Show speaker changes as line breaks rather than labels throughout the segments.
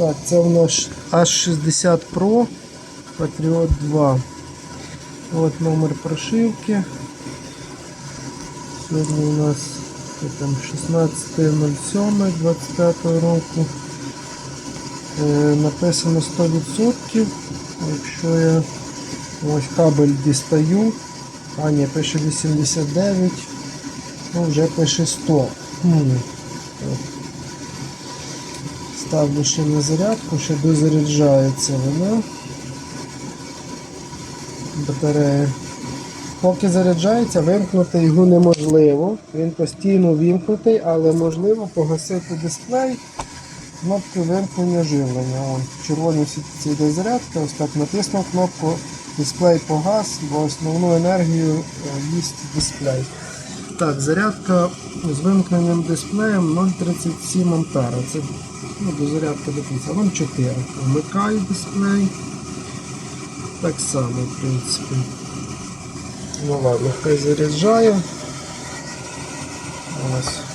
Так, це у нас H60 Pro Patriot 2. От номер прошивки. Сьогодні у нас що там 16.07.25 року. Е, написано 100%. Якщо я ось кабель дістаю, а ні, пише 89, ну вже пише 100. Хм. Ставлю ще на зарядку, ще дозаряджається вона. Батарея. Поки заряджається, вимкнути його неможливо. Він постійно вімкнутий, але можливо погасити дисплей кнопки вимкнення живлення. Вон, в червоній сітці йде зарядка, ось так натиснув кнопку, дисплей погас, бо основну енергію е, їсть дисплей. Так, зарядка з вимкненим дисплеєм 0,37 ампера. Це ну, до зарядки до кінця. 0,4. Вмикаю дисплей. Так само, в принципі. Ну ладно, хай заряджає. Ось.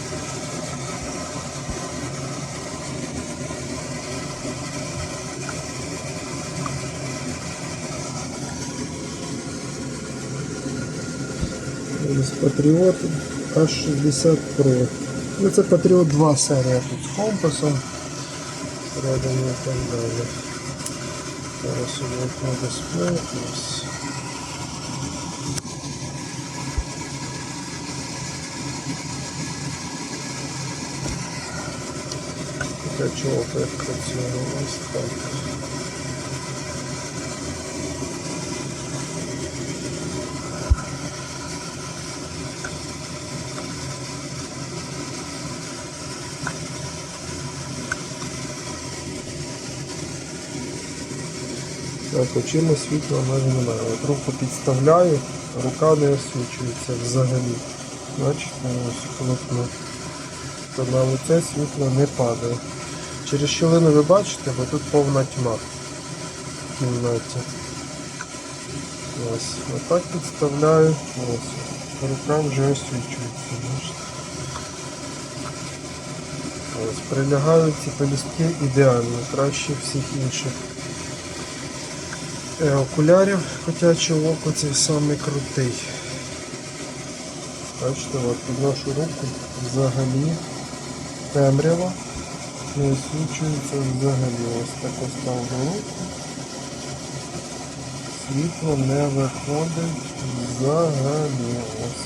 Ось Patriot H60 Pro. Ну це Patriot 2 серія тут з компасом. Всередині і так далі. Зараз увімкну дисплей. Ось. Для чого так працює? Ось так. Так, очима світла майже немає. От руку підставляю, рука не освічується взагалі. Бачите, ось полотно. То на лице світло не падає. Через щілину ви бачите, бо тут повна тьма в кімнаті. Ось. Отак підставляю. Ось. Рука вже освічується. Ось. Прилягають ці пелюстки ідеально, краще всіх інших окулярів, хоча чи око цей самий крутий. Бачите, от підношу руку взагалі темрява, не освічується взагалі. Ось так поставлю руку. Світло не виходить взагалі. Ось.